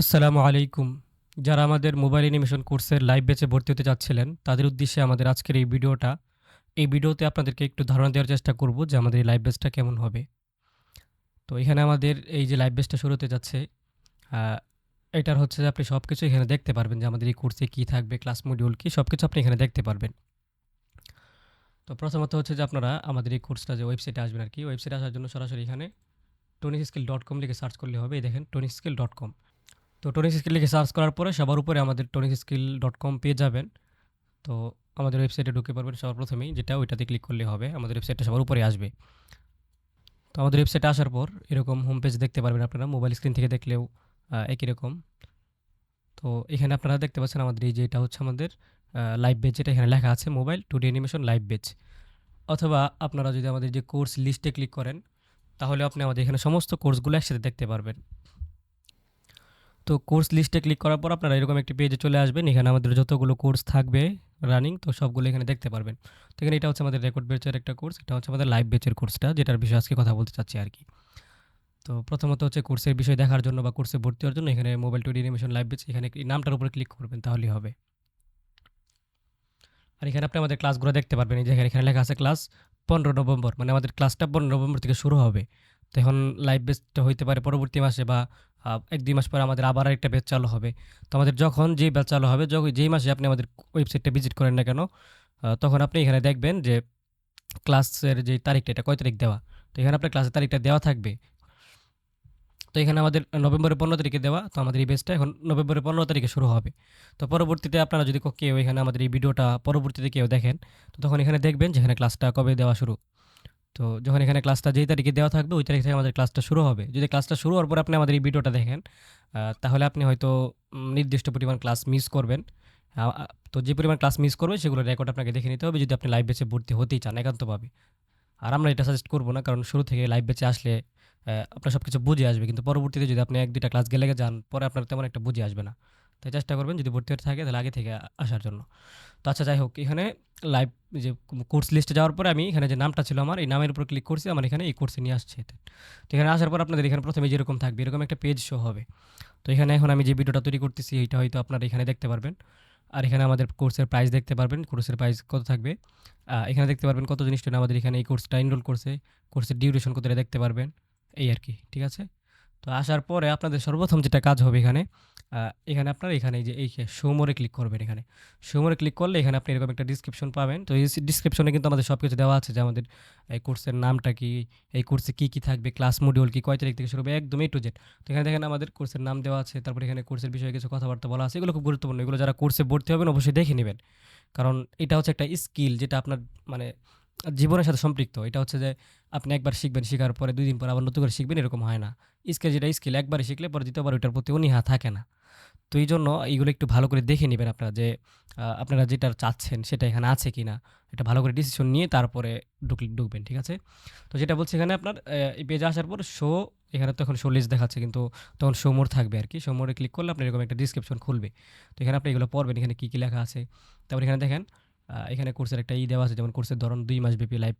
আসসালামু আলাইকুম। যারা আমাদের মোবাইল অ্যানিমেশন কোর্সের লাইভ ব্যাচে ভর্তি হতে চাচ্ছিলেন, তাদের উদ্দেশ্যে আমাদের আজকের এই ভিডিওটা। এই ভিডিওতে আপনাদেরকে একটু ধারণা দেওয়ার চেষ্টা করব যে আমাদের এই লাইভ ব্যাচটা কেমন হবে। তো এখানে আমাদের এই যে লাইভ ব্যাচটা শুরু হতে যাচ্ছে এটার হচ্ছে যে আপনি সব কিছু এখানে দেখতে পারবেন যে আমাদের এই কোর্সে কী থাকবে ক্লাস মডিউল কী সব কিছু আপনি এখানে দেখতে পারবেন। তো প্রথমত হচ্ছে যে আপনারা আমাদের এই কোর্সটা যে ওয়েবসাইটে আসবেন আর কি ওয়েবসাইটে আসার জন্য সরাসরি এখানে টনিক স্কিল ডট কম লিখে সার্চ করলে হবে। এই দেখেন টনিক স্কিল ডট কম তো টনিক স্কিল লিখে সার্চ করার পরে সবার উপরে আমাদের টনিক স্কিল ডট কম পেয়ে যাবেন। তো আমাদের ওয়েবসাইটে ঢুকে পারবেন সবার প্রথমেই, যেটা ওইটাতে ক্লিক করলে হবে, আমাদের ওয়েবসাইটটা সবার উপরে আসবে। তো আমাদের ওয়েবসাইটে আসার পর এরকম হোম পেজ দেখতে পারবেন আপনারা মোবাইল স্ক্রিন থেকে দেখলেও একই রকম। তো এখানে আপনারা দেখতে পাচ্ছেন আমাদের এই যে এটা হচ্ছে আমাদের লাইভ বেজ যেটা এখানে লেখা আছে mobile two D animation live batch অথবা আপনারা যদি আমাদের যে কোর্স লিস্টে ক্লিক করেন, তাহলে আপনি আমাদের এখানে সমস্ত কোর্সগুলো একসাথে দেখতে পারবেন। তো কোর্স লিস্টে ক্লিক করার পর আপনারা এরকম একটি পেজে চলে আসবেন। এখানে আমাদের যতগুলো কোর্স থাকবে রানিং তো সবগুলো এখানে দেখতে পারবেন। তো এখানে এটা হচ্ছে আমাদের রেকর্ড বেচের একটা কোর্স এটা হচ্ছে আমাদের লাইভ বেচের কোর্সটা যেটার বিষয়ে আজকে কথা বলতে চাচ্ছি আর কি। তো প্রথমত হচ্ছে কোর্সের বিষয় দেখার জন্য বা কোর্সে ভর্তি হওয়ার জন্য এখানে mobile two animation live batch এখানে নামটার উপরে ক্লিক করবেন, তাহলেই হবে। আর এখানে আপনি আমাদের ক্লাসগুলো দেখতে পারবেন, এই যে এখানে লেখা আছে ক্লাস পনেরো নভেম্বর মানে আমাদের ক্লাসটা পনেরো নভেম্বর থেকে শুরু হবে। তো এখন লাইভ বেচটা হইতে পারে পরবর্তী মাসে বা এক দুই মাস পরে আমাদের আবার একটা ব্যাচ চালু হবে। তো আমাদের যখন যেই ব্যাচ চালু হবে, যখন যেই মাসে আপনি আমাদের ওয়েবসাইটটা ভিজিট করেন না কেন তখন আপনি এখানে দেখবেন যে ক্লাসের যে তারিখটা, এটা কয় তারিখ দেওয়া? তো এখানে আপনার ক্লাসের তারিখটা দেওয়া থাকবে। তো এখানে আমাদের নভেম্বরের পনেরো তারিখে দেওয়া, তো আমাদের এই বেচটা এখন নভেম্বরের পনেরো তারিখে শুরু হবে। তো পরবর্তীতে আপনারা যদি কেউ এখানে আমাদের এই ভিডিওটা পরবর্তীতে কেউ দেখেন, তো তখন এখানে দেখবেন যেখানে ক্লাসটা কবে দেওয়া শুরু। তো যখন এখানে ক্লাসটা যেই তারিখে দেওয়া থাকবে, ওই তারিখ থেকে আমাদের ক্লাসটা শুরু হবে। যদি ক্লাসটা শুরু হওয়ার পর আপনি আমাদের এই ভিডিওটা দেখেন তাহলে আপনি হয়তো নির্দিষ্ট পরিমাণ ক্লাস মিস করবেন। তো যে পরিমাণ ক্লাস মিস করবে সেগুলো রেকর্ড আপনাকে দেখে নিতে হবে যদি আপনি লাইভ বেচে ভর্তি হতেই চান একান্তভাবে। আর আমরা এটা সাজেস্ট করব না, কারণ শুরু থেকে লাইভ বেচে আসলে আপনার সব কিছু বুঝে আসবে। কিন্তু পরবর্তীতে যদি আপনি এক দুইটা ক্লাস গেলে যান, পরে আপনার তেমন একটা বুঝে আসবে না। তাই চেষ্টা করবেন যদি ভর্তি হতে থাকে তাহলে আগে থেকে আসার জন্য। তো আচ্ছা যাই হোক, এখানে লাইভ যে কোর্স লিস্টে যাওয়ার পরে আমি এখানে যে নামটা ছিল আমার, এই নামের উপর ক্লিক করছি, আমার এখানে এই কোর্সে নিয়ে আসছে তো এখানে আসার পর আপনাদের এখানে প্রথমে যেরকম থাকবে, এরকম একটা পেজ শো হবে। তো এখানে এখন আমি যে ভিডিওটা তৈরি করতেছি, এইটা হয়তো আপনারা এখানে দেখতে পারবেন। আর এখানে আমাদের কোর্সের প্রাইস দেখতে পারবেন কোর্সের প্রাইস কত থাকবে। এখানে দেখতে পারবেন কতজন স্টুডেন্ট আমাদের এখানে এই কোর্সটা এনরোল করছে কোর্সের ডিউরেশন কতটা দেখতে পারবেন, এই আর কি, ঠিক আছে? তো আসার পরে আপনাদের সর্বপ্রথম যেটা কাজ হবে এখানে এখানে আপনার এখানে যে, এই সোমরে ক্লিক করবেন এখানে। সোমরে ক্লিক করলে এখানে আপনি এরকম একটা ডিসক্রিপশন পাবেন। তো এই ডিসক্রিপশনে কিন্তু আমাদের সব কিছু দেওয়া আছে যে আমাদের, এই কোর্সের নামটা কি, এই কোর্সে কী কী থাকবে ক্লাস মডিউল কি, কয় তারিখ থেকে শুরু হবে, একদম এ টু জেড তো এখানে দেখেন আমাদের কোর্সের নাম দেওয়া আছে, তারপর এখানে কোর্সের বিষয়ে কিছু কথাবার্তা বলা আছে, এগুলো খুব গুরুত্বপূর্ণ। এগুলো যারা কোর্সে ভর্তি হবেন অবশ্যই দেখে নেবেন। কারণ এটা হচ্ছে একটা স্কিল যেটা আপনার মানে জীবনের সাথে সম্পৃক্ত। এটা হচ্ছে যে আপনি একবার শিখবেন, শেখার পরে দুই দিন পর আবার নতুন করে শিখবেন, এরকম হয় না। স্কিল যেটা স্কিল একবারে শিখলে পরে দ্বিতীয়বার ওইটার প্রতি অনীহা থাকে না। তো এই জন্য এইগুলো একটু ভালো করে দেখে নেবেন আপনারা যে আপনারা যেটা চাচ্ছেন সেটা এখানে আছে কি না এটা ভালো করে ডিসিশন নিয়ে তারপরে ঢুকলে ঢুকবেন, ঠিক আছে? তো যেটা বলছি এখানে আপনার এই পেজে আসার পর শো এখানে তখন শো লিস্ট দেখাচ্ছে কিন্তু তখন শো মোর থাকবে আর কি। শো মোরে ক্লিক করলে আপনি এরকম একটা ডিসক্রিপশন খুলবে। তো এখানে আপনি এগুলো পড়বেন, এখানে কী কী লেখা আছে? তারপর এখানে দেখেন এখানে কোর্সের একটা ই দেওয়া আছে, যেমন কোর্সের ধরন দুই মাস ব্যাপী লাইভ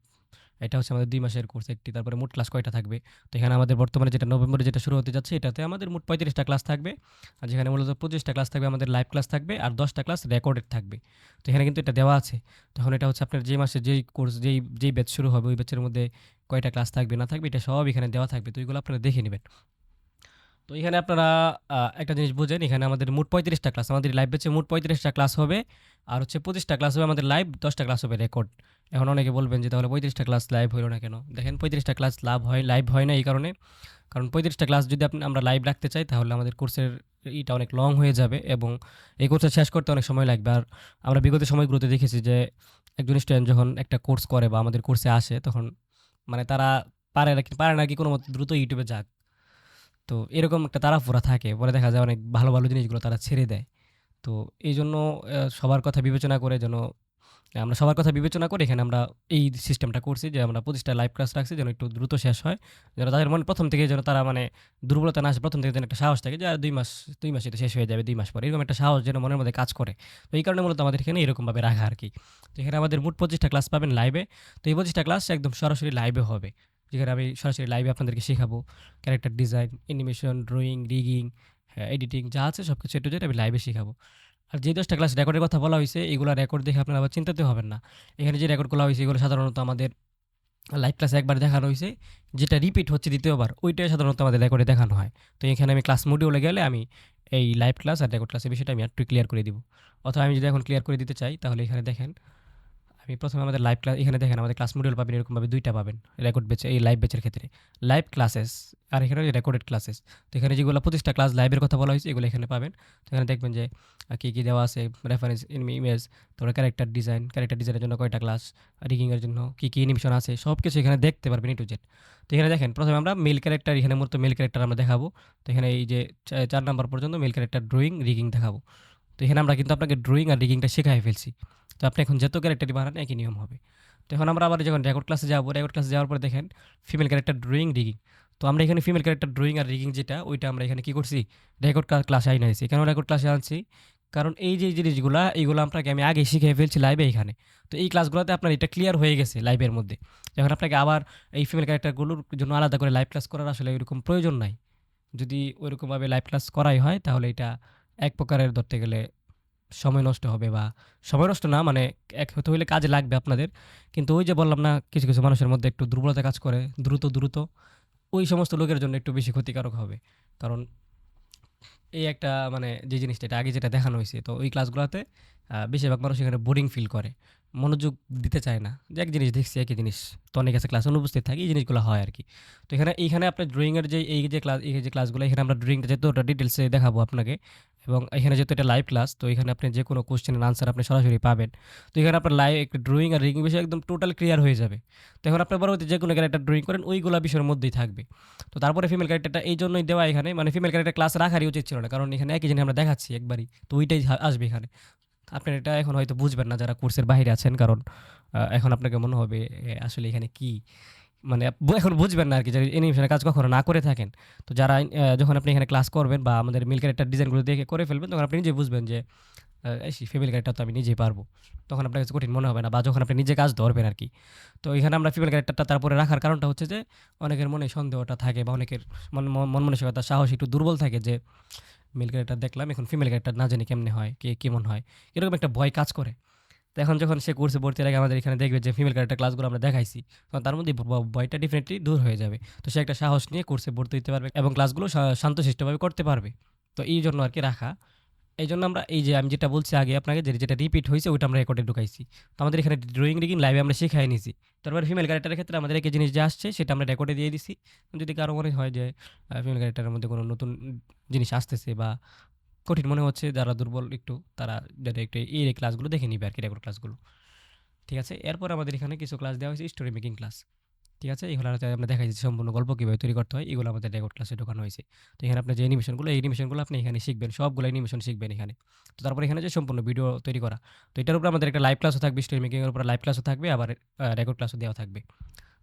এটা হচ্ছে আমাদের দুই মাসের কোর্স একটি, তারপরে মোট ক্লাস কয়টা থাকবে? তো এখানে আমাদের বর্তমানে যেটা নভেম্বরে যেটা শুরু হতে যাচ্ছে, এটাতে আমাদের মোট পঁয়ত্রিশটা ক্লাস থাকবে। আর যেখানে মূলত পঁচিশটা ক্লাস থাকবে, আমাদের লাইভ ক্লাস থাকবে, আর দশটা ক্লাস রেকর্ডেড থাকবে। তো এখানে কিন্তু এটা দেওয়া আছে। তখন এটা হচ্ছে আপনার যে মাসে যেই কোর্স যেই যেই ব্যাচ শুরু হবে, ওই ব্যাচের মধ্যে কয়টা ক্লাস থাকবে, না থাকবে, এটা সব এখানে দেওয়া থাকবে। তো এগুলো আপনারা দেখে নেবেন। তো এখানে আপনারা একটা জিনিস বুঝেন, এখানে আমাদের মোট পঁয়ত্রিশটা ক্লাস, আমাদের লাইভ ব্যাচে মোট পঁয়ত্রিশটা ক্লাস হবে, আর হচ্ছে পঁচিশটা ক্লাস হবে আমাদের লাইভ দশটা ক্লাস হবে রেকর্ড এখন অনেকে বলবেন যে তাহলে পঁয়ত্রিশটা ক্লাস লাইভ হলো না কেন? দেখেন পঁয়ত্রিশটা ক্লাস লাভ হয় লাইভ হয় না এই কারণে। কারণ পঁয়ত্রিশটা ক্লাস যদি আপনি, আমরা লাইভ রাখতে চাই, তাহলে আমাদের কোর্সের ইটা অনেক লং হয়ে যাবে এবং এই কোর্সটা শেষ করতে অনেক সময় লাগবে। আর আমরা বিগত সময়গুলোতে দেখেছি যে একজন স্টুডেন্ট যখন একটা কোর্স করে বা আমাদের কোর্সে আসে, তখন মানে তারা পারে না পারে না কি কোনো মতে দ্রুত ইউটিউবে যাক। তো এরকম একটা তারা তাড়াহুড়া থাকে। পরে দেখা যায় অনেক ভালো ভালো জিনিসগুলো তারা ছেড়ে দেয়। তো এই জন্য সবার কথা বিবেচনা করে যেন, আমরা সবার কথা বিবেচনা করে এখানে আমরা এই সিস্টেমটা করছি যে, আমরা পঁচিশটা লাইভ ক্লাস রাখছি যেন একটু দ্রুত শেষ হয়। যেন তাদের মনে প্রথম থেকে যেন তারা মানে দুর্বলতা না আসে, প্রথম থেকে যেন একটা সাহস থাকে যে, আর দুই মাস, দুই মাসে তো শেষ হয়ে যাবে, দুই মাস পরে। এরকম একটা সাহস যেন মনের মধ্যে কাজ করে। তো এই কারণে মূলত আমাদের এখানে এরকমভাবে রাখা আর কি এখানে আমাদের মোট পঁচিশটা ক্লাস পাবেন লাইভে তো এই পঁচিশটা ক্লাস একদম সরাসরি লাইভে হবে। যেখানে আমি সরাসরি লাইভে আপনাদেরকে শেখাবো character design animation drawing rigging editing যা আছে সব কিছু টু জেড আমি লাইভে শেখাবো আর যে ১০ টা ক্লাস রেকর্ডের কথা বলা হয়েছে, এগুলো রেকর্ড দেখে আপনারা আবার চিন্তাতে হবেন না। এখানে যে রেকর্ডগুলা হয়েছে, এগুলো সাধারণত আমাদের লাইভ ক্লাসে একবার দেখানো হয়েছে, যেটা রিপিট হচ্ছে দ্বিতীয়বার, ওইটাই সাধারণত আমাদের রেকর্ডে দেখানো হয়। তো এখানে আমি ক্লাস মডিউলে গেলে আমি এই লাইভ ক্লাস আর রেকর্ড ক্লাসের বিষয়টা আমি একটু ক্লিয়ার করে দিব। অথবা আমি যদি এখন ক্লিয়ার করে দিতে চাই, তাহলে এখানে দেখেন আমি প্রথমে আমাদের লাইভ ক্লাস এখানে দেখেন আমাদের ক্লাস মডিউল পাবেন এরকমভাবে দুইটা পাবেন রেকর্ড ব্যাচ এই লাইভ ব্যাচের ক্ষেত্রে। লাইভ ক্লাসেস আর এখানে রেকর্ডেড ক্লাসেস। তো এখানে যেগুলো ২৫ টা ক্লাস লাইভের কথা বলা হয়েছে এগুলো এখানে পাবেন। তো এখানে দেখবেন যে কী, কী দেওয়া আছে রেফারেন্স ইমেজ, তারপরে ক্যারেক্টার ডিজাইন, ক্যারেক্টার ডিজাইনের জন্য কয়টা ক্লাস, রিগিংয়ের জন্য কী, কী অ্যানিমেশন আছে সব কিছু এখানে দেখতে পারবেন টু জেড। তো এখানে দেখেন প্রথমে আমরা মেল ক্যারেক্টার এখানে মূলত মেল ক্যারেক্টার আমরা দেখাবো। তো এখানে এই যে চার ৪ নাম্বার পর্যন্ত মেল ক্যারেক্টার ড্রয়িং, রিগিং দেখাবো। তো এখানে আমরা কিন্তু আপনাকে ড্রয়িং আর রিগিংটা শিখায়ে ফেলছি। তো আপনি এখন যত ক্যারেক্টারই বানান একই নিয়ম হবে। তো এখন আমরা আবার যখন রেকর্ড ক্লাসে যাব, রেকর্ড ক্লাসে যাওয়ার পরে দেখেন ফিমেল ক্যারেক্টার ড্রয়িং, রিগিং। তো আমরা এখানে ফিমেল ক্যারেক্টার ড্রয়িং আর রিগিং যেটা ওইটা আমরা এখানে কী করছি রেকর্ড ক্লাসে আইনা দিছি। কেন রেকর্ড ক্লাসে আনছি? কারণ এই যে জিনিসগুলা এইগুলা আপনাকে আমি আগে শিখে ফেলছি লাইভে এখানে। তো এই ক্লাসগুলোতে আপনার এটা ক্লিয়ার হয়ে গেছে লাইভের মধ্যে। এখন আপনাকে আবার এই ফিমেল ক্যারেক্টারগুলোর জন্য আলাদা করে লাইভ ক্লাস করার আসলে ওইরকম প্রয়োজন নাই। যদি ওইরকমভাবে লাইভ ক্লাস করাই হয় তাহলে এটা এক প্রকারের ধরতে গেলে সময় নষ্ট হবে বা সময় নষ্ট না মানে এক হতে হইলে কাজে লাগবে আপনাদের। কিন্তু ওই যে বললাম না কিছু, কিছু মানুষের মধ্যে একটু দুর্বলতা কাজ করে দ্রুত, দ্রুত ওই সমস্ত লোকের জন্য একটু বেশি ক্ষতিকারক হবে। কারণ এই একটা মানে যে জিনিসটা এটা আগে যেটা দেখানো হয়েছে তো ওই ক্লাসগুলোতে বেশিরভাগ মানুষ এখানে বোরিং ফিল করে। মনোযোগ দিতে চায় না। যে এক জিনিস দেখছি, একই জিনিস। তো অনেক আছে ক্লাসে অনুপস্থিত থাকে, এই জিনিসগুলো হয় আর কি তো এখানে, এইখানে আপনার ড্রয়িংয়ের যে, এই যে ক্লাস এই যে ক্লাসগুলো এখানে আমরা ড্রয়িংটা যেহেতু ওটা ডিটেলসে দেখাবো আপনাকে, এবং এখানে যেহেতু এটা লাইভ ক্লাস তো এখানে আপনি যে কোনো কোয়েশ্চেনের আনসার আপনি সরাসরি পাবেন। তো এখানে আপনার লাইভ একটা ড্রয়িং আর রিগিং বিষয় একদম টোটাল ক্লিয়ার হয়ে যাবে। তো এখন আপনার পরবর্তী যেকোনো ক্যারেক্টার ড্রয়িং করেন, ওইগুলো বিষয়ের মধ্যেই থাকবে। তো তারপরে ফিমেল ক্যারেক্টারটা এই জন্যই দেওয়া এখানে মানে ফিমেল ক্যারেক্টার ক্লাস রাখারই উচিত ছিল না। কারণ এখানে একই জিনিস আমরা দেখাচ্ছি একবারই। তো ওইটাই আসবে এখানে। আপনার এটা এখন হয়তো বুঝবেন না যারা কোর্সের বাহিরে আছেন, কারণ এখন আপনাকে মনে হবে আসলে এখানে কি? মানে এখন বুঝবেন না আরকি যে অ্যানিমেশনের কাজ কখনো না করে থাকেন। তো যারা যখন আপনি এখানে ক্লাস করবেন বা আমাদের মিল ক্যারেক্টার ডিজাইনগুলো দেখে করে ফেলবেন, তখন আপনি নিজে বুঝবেন যে ইস ফিমেল ক্যারেক্টার তো আমি নিজেই পারব। তখন আপনার কাছে কঠিন মনে হবে না বা যখন আপনি নিজে কাজ ধরবেন আর কি তো এখানে আমরা ফিমেল ক্যারেক্টারটা তারপরে রাখার কারণটা হচ্ছে যে, অনেকের মনে সন্দেহটা থাকে বা অনেকের মন মন মানসিকতা, সাহস একটু দুর্বল থাকে যে মেল ক্যারেক্টার দেখলাম এখন ফিমেল ক্যারেক্টার না জানি কেমনে হয়, কে কেমন হয়। এরকম একটা ভয় কাজ করে। তো এখন যখন সে কোর্সে ভর্তির আগে আমাদের এখানে দেখবে যে ফিমেল ক্যারেক্টার ক্লাসগুলো আমরা দেখাইছি। তখন তার মধ্যে ভয়টা ডিফিনেটলি দূর হয়ে যাবে। তো সে একটা সাহস নিয়ে কোর্সে ভর্তি হতে পারবে এবং ক্লাসগুলো শান্তশিষ্টভাবে করতে পারবে। তো এই জন্য আর কি রাখা। এইজন্য আমরা এই যে আমি যেটা বলছি আগে আপনাকে যে যেটা রিপিট হয়েছে ওইটা আমরা রেকর্ডে ঢুকাইছি। তো আমাদের এখানে ড্রয়িং, রিগিং লাইভে আমরা শিখাই নিছি। তারপরে ফিমেল ক্যারেক্টারের ক্ষেত্রে আমাদের একই জিনিস যা আসছে সেটা আমরা রেকর্ডে দিয়ে দিছি। যদি কারও মনে হয় যে ফিমেল ক্যারেক্টারের মধ্যে কোনো নতুন জিনিস আসতেছে বা কঠিন মনে হচ্ছে যারা দুর্বল একটু তারা যাতে একটু এই ক্লাসগুলো দেখে নিবে আর কি রেকর্ড ক্লাসগুলো। ঠিক আছে? এরপর আমাদের এখানে কিছু ক্লাস দেওয়া হয়েছে স্টোরি মেকিং ক্লাস। ঠিক আছে? এগুলো আমরা দেখাইছি সম্পূর্ণ গল্প কীভাবে তৈরি করতে হয়, এগুলো আমাদের রেকর্ড ক্লাসে ঢোকানো হয়েছে। তো এখানে আপনার যে এনিমেশনগুলো এই অ্যানিমেশনগুলো আপনি এখানে শিখবেন। সবগুলো এনিমেশন শিখবেন এখানে। তো তারপর এখানে যে সম্পূর্ণ ভিডিও তৈরি করা। তো এটার উপর আমাদের একটা লাইভ ক্লাসও থাকবে স্ট্রিমিংয়ের উপর লাইভ ক্লাসও থাকবে, আবার রেকর্ড ক্লাসও দেওয়া থাকবে।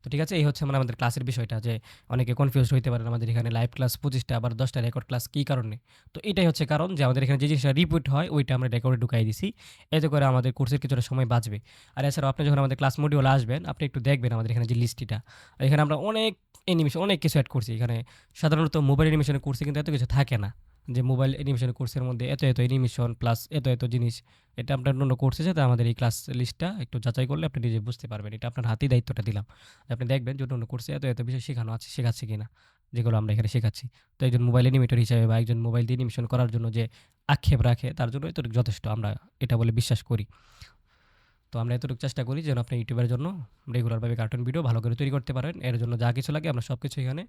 তো ঠিক আছে? এই হচ্ছে মানে আমাদের ক্লাসের বিষয়টা যে অনেকে কনফিউজ হইতে পারেন আমাদের এখানে লাইভ ক্লাস ২৫ টা আবার ১০ টা রেকর্ড ক্লাস কী কারণে? তো এটাই হচ্ছে কারণ যে আমাদের এখানে যে জিনিসটা রিপিট হয়, ওইটা আমরা রেকর্ডে ঢুকাই দিছি। এতে করে আমাদের কোর্সের কিছুটা সময় বাঁচবে। আর এছাড়াও আপনি যখন আমাদের ক্লাস মডিউলে আসবেন, আপনি একটু দেখবেন আমাদের এখানে যে লিস্টটিটা। এখানে আমরা অনেক অ্যানিমেশন অনেক কিছু অ্যাড করছি। এখানে সাধারণত মোবাইল অ্যানিমেশনের কোর্সে কিন্তু এত কিছু থাকে না। যে মোবাইল অ্যানিমেশন কোর্সের মধ্যে এত, এত অ্যানিমেশন প্লাস এত, এত জিনিস। এটা আপনার অন্য কোর্সে তো আমাদের এই ক্লাস লিস্টটা একটু যাচাই করলে আপনি নিজে বুঝতে পারবেন। এটা আপনার হাতেই দায়িত্বটা দিলাম। আপনি দেখবেন যে অন্য কোর্সে এত, এত বিষয় শেখানো আছে, শেখাচ্ছে কিনা। যেগুলো আমরা এখানে শেখাচ্ছি। তো একজন মোবাইল অ্যানিমেটর হিসাবে বা একজন মোবাইল দিয়ে অ্যানিমেশন করার জন্য যে আক্ষেপ রাখে তার জন্য তো যথেষ্ট আমরা এটা বলে বিশ্বাস করি। তো আমরা এতটুকু চেষ্টা করি যেন আপনি ইউটিউবের জন্য রেগুলারভাবে কার্টুন ভিডিও ভালো করে তৈরি করতে পারেন। এর জন্য যা কিছু লাগে আমরা সব কিছু এখানে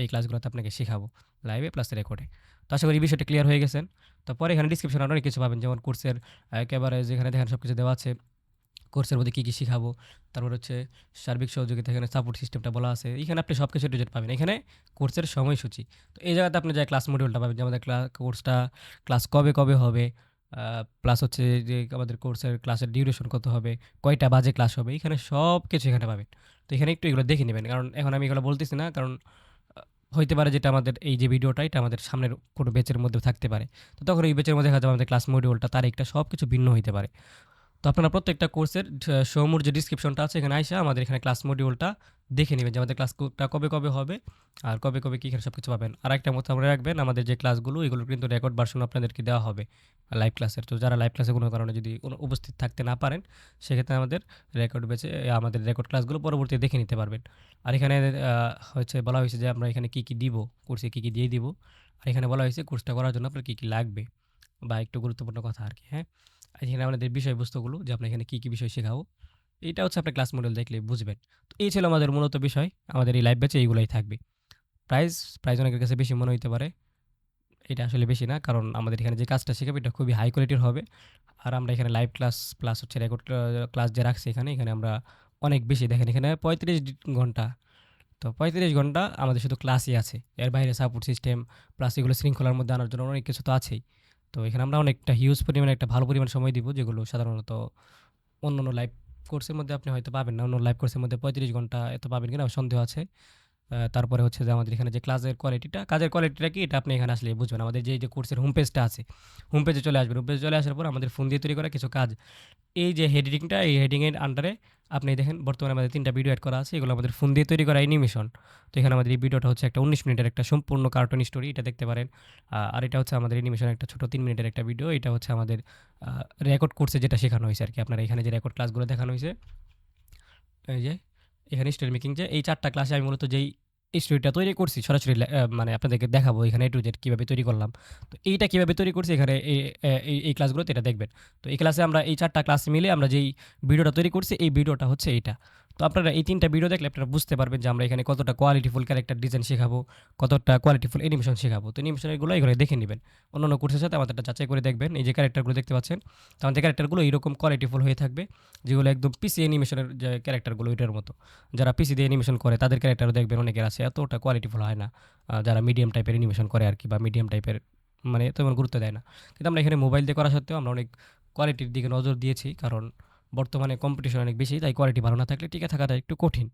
এই ক্লাসগুলোতে আপনাকে শেখাবো। লাইভে প্লাস রেকর্ডে। তো আশা করি এই বিষয়টা ক্লিয়ার হয়ে গেছেন। তো পরে এখানে ডেসক্রিপশনে অনেক কিছু পাবেন যেমন কোর্সের একেবারে যেখানে দেখেন সব কিছু দেওয়া আছে। কোর্সের মধ্যে কী, কী শিখাবো। তারপর হচ্ছে সার্বিক সহযোগিতা এখানে সাপোর্ট সিস্টেমটা বলা আছে। এখানে আপনি সব কিছু টু পাবেন। এখানে কোর্সের সময়সূচি। তো এই জায়গাতে আপনি যে ক্লাস মডিউলটা পাবেন যে আমাদের ক্লা কোর্সটা ক্লাস কবে, কবে হবে। প্লাস হচ্ছে যে আমাদের কোর্সের ক্লাসের ডিউরেশন কত হবে, কয়টা বাজে ক্লাস হবে। এখানে সব কিছু এখানে পাবেন। তো এখানে একটু এগুলো দেখে নেবেন কারণ এখন আমি এগুলো বলতেছি না কারণ হইতে পারে যেটা আমাদের এই যে ভিডিওটা এটা আমাদের সামনের কোনো বেচের মধ্যে থাকতে পারে। তো তখন এই বেচের মধ্যে দেখা যাবে আমাদের ক্লাস মডিউলটা তার একটা সব কিছু ভিন্ন হইতে পারে। তো আপনারা প্রত্যেকটা কোর্সের সৌমুর যে ডিসক্রিপশনটা আছে এখানে আইসা আমাদের এখানে ক্লাস মডিউলটা দেখে নেবেন যে আমাদের ক্লাসটা কবে, কবে হবে আর কবে, কবে কী এখানে সব কিছু পাবেন। আর একটা মতো মনে রাখবেন আমাদের যে ক্লাসগুলো এগুলোর কিন্তু রেকর্ড ভার্সন আপনাদেরকে দেওয়া হবে লাইভ ক্লাসের। তো যারা লাইভ ক্লাসে কোনো কারণে যদি উপস্থিত থাকতে না পারেন সেক্ষেত্রে আমাদের রেকর্ড বেচে আমাদের রেকর্ড ক্লাসগুলো পরবর্তীতে দেখে নিতে পারবেন। আর এখানে হচ্ছে বলা হয়েছে যে আমরা এখানে কী, কী দিব, কোর্সে কী, কী দিয়ে দিব। আর এখানে বলা হয়েছে কোর্সটা করার জন্য আপনার কী, কী লাগবে বা একটু গুরুত্বপূর্ণ কথা আর কি হ্যাঁ? এখানে আমাদের বিষয়বস্তুগুলো যে আমরা এখানে কী, কী বিষয় শেখাবো। এইটা হচ্ছে আপনার ক্লাস মডেল দেখলে বুঝবেন। তো এই ছিল আমাদের মূলত বিষয়। আমাদের এই লাইভ ব্যাচে এইগুলোই থাকবে। প্রাইস, প্রাইস অনেকের কাছে বেশি মনে হইতে পারে। এটা আসলে বেশি না। কারণ আমাদের এখানে যে কাজটা শেখাবে এটা খুবই হাই কোয়ালিটির হবে। আর আমরা এখানে লাইভ ক্লাস প্লাস হচ্ছে রেকর্ড ক্লাস যে রাখছি এখানে, এখানে আমরা অনেক বেশি দেখেন এখানে পঁয়ত্রিশ ঘণ্টা। তো ৩৫ ঘণ্টা আমাদের শুধু ক্লাসই আছে। এর বাইরে সাপোর্ট সিস্টেম প্লাস এগুলো শৃঙ্খলার মধ্যে আনার জন্য অনেক কিছু তো আছেই। তো এখানে আমরা অনেকটা হিউজ পরিমাণে একটা ভালো পরিমাণ সময় দিব, যেগুলো সাধারণত অন্য অন্য লাইভ কোর্সের মধ্যে আপনি হয়তো পাবেন না। অন্য লাইভ কোর্সের মধ্যে ৩৫ ঘণ্টা এত পাবেন কিনা সন্দেহ আছে। তারপরে হচ্ছে যে আমাদের এখানে যে ক্লাসের কোয়ালিটিটা, কাজের কোয়ালিটিটা কি এটা আপনি এখানে আসলে বুঝবেন। আমাদের যে, যে কোর্সের হোম পেজটা আছে, হোম পেজে চলে আসবেন। হোম পেজে চলে আসার পর আমাদের ফোন দিয়ে তৈরি করা কিছু কাজ। এই যে হেডিংটা এই হেডিংয়ের আন্ডারে আপনি দেখেন বর্তমানে আমাদের তিনটা ভিডিও অ্যাড করা আছে। এগুলো আমাদের ফোন দিয়ে তৈরি করা অ্যানিমেশন। তো এখানে আমাদের এই ভিডিওটা হচ্ছে একটা ১৯ মিনিটের একটা সম্পূর্ণ কার্টুন স্টোরি এটা দেখতে পারেন। আর এটা হচ্ছে আমাদের অ্যানিমেশনের একটা ছোটো তিন মিনিটের একটা ভিডিও। এটা হচ্ছে আমাদের রেকর্ড কোর্সে যেটা শেখানো হয়েছে আর কি আপনার এখানে যে রেকর্ড ক্লাসগুলো দেখানো হয়েছে এই যে এখানে স্টোরি মেকিং যে এই চারটা ক্লাসে আমি মূলত যেই স্টোরিটা তৈরি করছি সরাসরি মানে আপনাদেরকে দেখাবো এখানে টু জেড কীভাবে তৈরি করলাম। তো এইটা কীভাবে তৈরি করছি এখানে এই, এই ক্লাসগুলোতে এটা দেখবেন। তো এই ক্লাসে আমরা এই ৪ টা ক্লাস মিলে আমরা যেই ভিডিওটা তৈরি করছি এই ভিডিওটা হচ্ছে এইটা। তো আপনারা এই তিনটা ভিডিও দেখলে আপনারা বুঝতে পারবেন যে আমরা এখানে কতটা কোয়ালিটিফুল ক্যারেক্টার ডিজাইন শেখাবো, কতটা কোয়ালিটিফুল অ্যানিমেশন শেখাবো। তো অ্যানিমেশন এগুলো দেখে নিবেন। অন্যান্য কোর্সের সাথে আমাদেরটা যাচাই করে দেখবেন। এই যে ক্যারেক্টারগুলো দেখতে পাচ্ছেন। তো আমাদের ক্যারেক্টারগুলো এইরকম কোয়ালিটিফুল হয়ে থাকবে। যেগুলো একদম পিসি অ্যানিমেশনের যে ক্যারেক্টারগুলো ওইটার মতো। যারা পিসি দিয়ে অ্যানিমেশন করে তাদের ক্যারেক্টারও দেখবেন অনেকের আছে এতটা কোয়ালিটিফুল হয় না। যারা মিডিয়াম টাইপের অ্যানিমেশন করে আর কি বা মিডিয়াম টাইপের মানে তেমন গুরুত্ব দেয় না। কিন্তু আমরা এখানে মোবাইল দিয়ে করা সত্ত্বেও আমরা অনেক কোয়ালিটির দিকে নজর দিয়েছি। কারণ বর্তমানে কম্পিটিশন অনেক বেশি তাই কোয়ালিটি ভালো না থাকলে টিকে থাকাটা একটু কঠিন।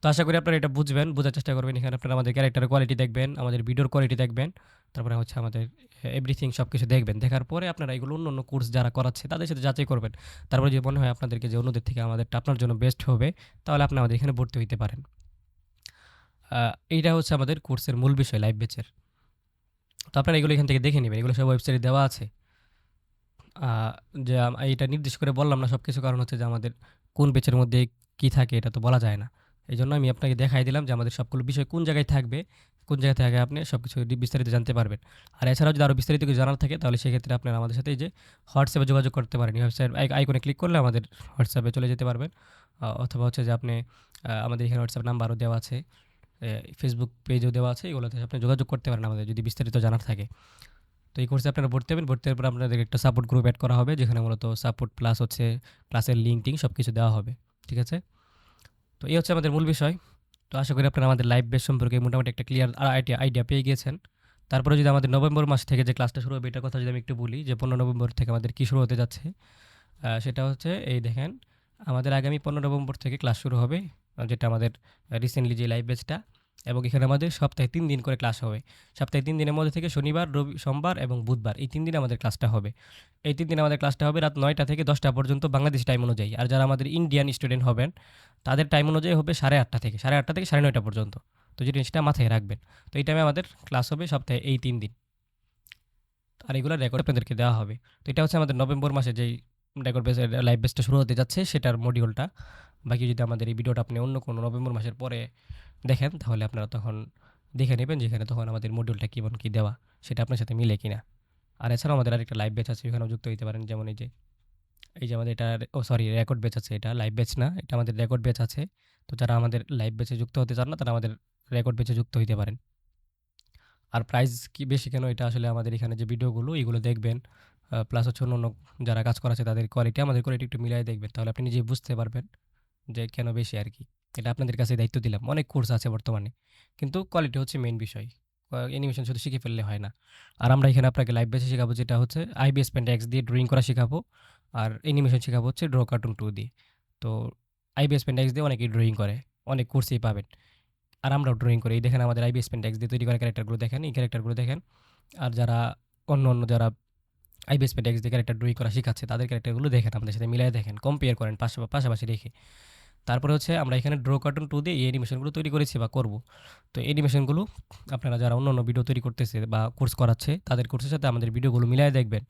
তো আশা করি আপনারা এটা বুঝবেন, বোঝার চেষ্টা করবেন। এখানে আপনারা আমাদের ক্যারেক্টারের কোয়ালিটি দেখবেন, আমাদের ভিডিওর কোয়ালিটি দেখবেন। তারপরে হচ্ছে আমাদের এভরিথিং সব কিছু দেখবেন। দেখার পরে আপনারা এগুলো অন্য অন্য কোর্স যারা করাচ্ছে তাদের সাথে যাচাই করবেন। তারপরে যদি মনে হয় আপনাদেরকে যে অন্যদের থেকে আমাদেরটা আপনার জন্য বেস্ট হবে তাহলে আপনি আমাদের এখানে ভর্তি হইতে পারেন। এইটা হচ্ছে আমাদের কোর্সের মূল বিষয় লাইভ ব্যাচের। তো আপনারা এগুলো এখান থেকে দেখে নেবেন এগুলো সব ওয়েবসাইটে দেওয়া আছে। যে এটা নির্দিষ্ট করে বললাম না সবকিছু কারণ হচ্ছে যে আমাদের কোন ব্যাচের মধ্যে কি থাকে এটা তো বলা যায় না। এই জন্য আমি আপনাকে দেখাই দিলাম যে আমাদের সবগুলো বিষয় কোন জায়গায় থাকবে, কোন জায়গা থেকে আপনি সবকিছু ডি বিস্তারিত জানতে পারবেন। আর এছাড়াও যদি আরও বিস্তারিত কিছু জানার থাকে তাহলে সেক্ষেত্রে আপনারা আমাদের সাথে যে হোয়াটসঅ্যাপে যোগাযোগ করতে পারেন। আই আইকনে ক্লিক করলে আমাদের হোয়াটসঅ্যাপে চলে যেতে পারবেন। অথবা হচ্ছে যে আপনি আমাদের এখানে হোয়াটসঅ্যাপ নাম্বারও দেওয়া আছে। ফেসবুক পেজও দেওয়া আছে। এগুলোতে আপনি যোগাযোগ করতে পারেন আমাদের যদি বিস্তারিত জানার থাকে। তো এই কোর্সে আপনারা ভর্তি হবেন। ভর্তি হওয়ার পর আপনাদের একটা সাপোর্ট গ্রুপ এড করা হবে। যেখানে মূলত সাপোর্ট প্লাস হচ্ছে ক্লাসের লিঙ্ক-টিঙ্ক সবকিছু দেওয়া হবে। ঠিক আছে? তো এই হচ্ছে আমাদের মূল বিষয়। তো আশা করি আপনারা আমাদের লাইভ বেস সম্পর্কে মোটামুটি একটা ক্লিয়ার আইডিয়া আইডিয়া পেয়ে গিয়েছেন। তারপরে যদি আমাদের নভেম্বর মাস থেকে যে ক্লাসটা শুরু হবে, এটার কথা যদি আমি একটু বলি, যে ১৫ নভেম্বর থেকে আমাদের কী শুরু হতে যাচ্ছে। সেটা হচ্ছে এই দেখেন, আমাদের আগামী ১৫ নভেম্বর থেকে ক্লাস শুরু হবে। যেটা আমাদের রিসেন্টলি যে লাইভ ব্যাচটা এবং এখানে আমাদের সপ্তাহে তিন দিন করে ক্লাস হবে। সপ্তাহে তিন দিনের মধ্যে থেকে শনিবার, রবি সোমবার এবং বুধবার এই তিন দিন আমাদের ক্লাসটা হবে। এই তিন দিন আমাদের ক্লাসটা হবে রাত নয়টা থেকে ১০টা পর্যন্ত বাংলাদেশী টাইম অনুযায়ী। আর যারা আমাদের ইন্ডিয়ান স্টুডেন্ট হবেন তাদের টাইম অনুযায়ী হবে ৮:৩০ থেকে ৮:৩০ থেকে ৯:৩০ পর্যন্ত। তো যে জিনিসটা মাথায় রাখবেন। তো এই টাইমে আমাদের ক্লাস হবে সপ্তাহে এই তিন দিন। আর এগুলার রেকর্ড আপনাদেরকে দেওয়া হবে। তো এটা হচ্ছে আমাদের নভেম্বর মাসে যেই রেকর্ড বেস লাইভ ব্যাচটা শুরু হতে যাচ্ছে, সেটার মডিউলটা। বাকি যদি আমাদের এই ভিডিওটা আপনি অন্য কোনো নভেম্বর মাসের পরে দেখেন, তাহলে আপনারা তখন দেখে নেবেন যেখানে তখন আমাদের মডিউলটা কেমন কী দেওয়া, সেটা আপনার সাথে মিলে কিনা। আর এছাড়াও আমাদের আরেকটা লাইভ ব্যাচ আছে, ওখানেও যুক্ত হতে পারেন। যেমন এই যে এই যে আমাদের এটা ও সরি রেকর্ড ব্যাচ আছে, এটা লাইভ ব্যাচ না। এটা আমাদের রেকর্ড ব্যাচ আছে। তো যারা আমাদের লাইভ ব্যাচে যুক্ত হতে চান না, তারা আমাদের রেকর্ড ব্যাচে যুক্ত হইতে পারেন। আর প্রাইস কি বেশি কেন, এটা আসলে আমাদের এখানে যে ভিডিওগুলো এগুলো দেখবেন। প্লাস হচ্ছে অন্য যারা কাজ করাচ্ছে তাদের কোয়ালিটি আমাদের কোয়ালিটি একটু মিলায়ে দেখবেন। তাহলে আপনি নিজেই বুঝতে পারবেন যে কেন বেশি আর কি এটা আপনাদের কাছে দায়িত্ব দিলাম। অনেক কোর্স আছে বর্তমানে। কিন্তু কোয়ালিটি হচ্ছে মেইন বিষয়। অ্যানিমেশন শুধু শিখে ফেললে হয় না। আর আমরা এখানে আপনাকে লাইভ ব্যাচে শেখাবো যেটা হচ্ছে Paint X দিয়ে ড্রয়িং করা শেখাবো। আর অ্যানিমেশন শেখাবো হচ্ছে ড্র কার্টুন টু দিয়ে। তো Paint X দিয়ে অনেকেই ড্রয়িং করে। অনেক কোর্সেই পাবেন। আর আমরাও ড্রয়িং করি। এই দেখেন আমাদের Paint X দিয়ে তৈরি করা ক্যারেক্টারগুলো দেখেন, এই ক্যারেক্টারগুলো দেখেন। আর যারা অন্য, অন্য যারা আইবিএস এক্স দিয়ে ক্যারেক্টার ড্রয়িং করা শিখাচ্ছে, তাদের ক্যারেক্টারগুলো দেখেন, আমাদের সাথে মিলিয়ে দেখেন কম্পেয়ার করেন পাশা পাশাপাশি রেখে তারপরে হচ্ছে আমরা এখানে ড্র কার্টুন টু দিয়ে এই অ্যানিমেশনগুলো তৈরি করেছি বা করব। তো অ্যানিমেশনগুলো আপনারা যারা অন্য অন্য ভিডিও তৈরি করতেছে বা কোর্স করাচ্ছে, তাদের কোর্সের সাথে আমাদের ভিডিওগুলো মিলিয়ে দেখবেন।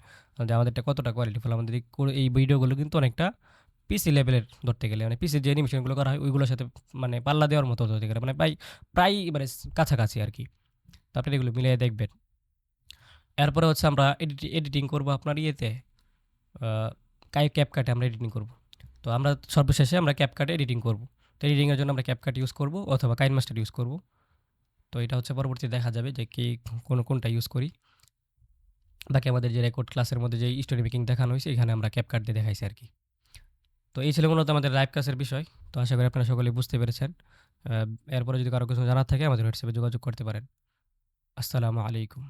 যে আমাদেরটা কতটা কোয়ালিটিফুল আমাদের এই এই ভিডিওগুলো কিন্তু অনেকটা পিসি লেভেলের ধরতে গেলে মানে পিসির যে অ্যানিমেশনগুলো করা হয়, ওইগুলোর সাথে মানে পাল্লা দেওয়ার মতো ধরতে গেলে মানে প্রায় প্রায় মানে কাছাকাছি আর কি। তো আপনি এগুলো মিলিয়ে দেখবেন। এরপরে হচ্ছে আমরা এডিট এডিটিং করব আপনার ইয়েতে কাই ক্যাপকাটে আমরা এডিটিং করব। তো আমরা সর্বশেষে আমরা ক্যাপকাটে এডিটিং করব। তো এডিটিংয়ের জন্য আমরা ক্যাপকাট ইউজ করব অথবা কাইন মাস্টার ইউজ করব। তো এটা হচ্ছে পরবর্তী দেখা যাবে যে কি কোন কোনটা ইউজ করি। বাকি আমাদের যে রেকর্ড ক্লাসের মধ্যে যে স্টোরি মেকিং দেখানো হয়েছে, এখানে আমরা ক্যাপকাট দিয়ে দেখাইছি আর কি। তো এই ছিল মূলত আমাদের লাইভ ক্লাসের বিষয়। তো আশা করি আপনারা সকলেই বুঝতে পেরেছেন। এরপরে যদি কারও কিছু জানার থাকে, আমাদের হোয়াটসঅ্যাপে যোগাযোগ করতে পারেন। আসসালামু আলাইকুম।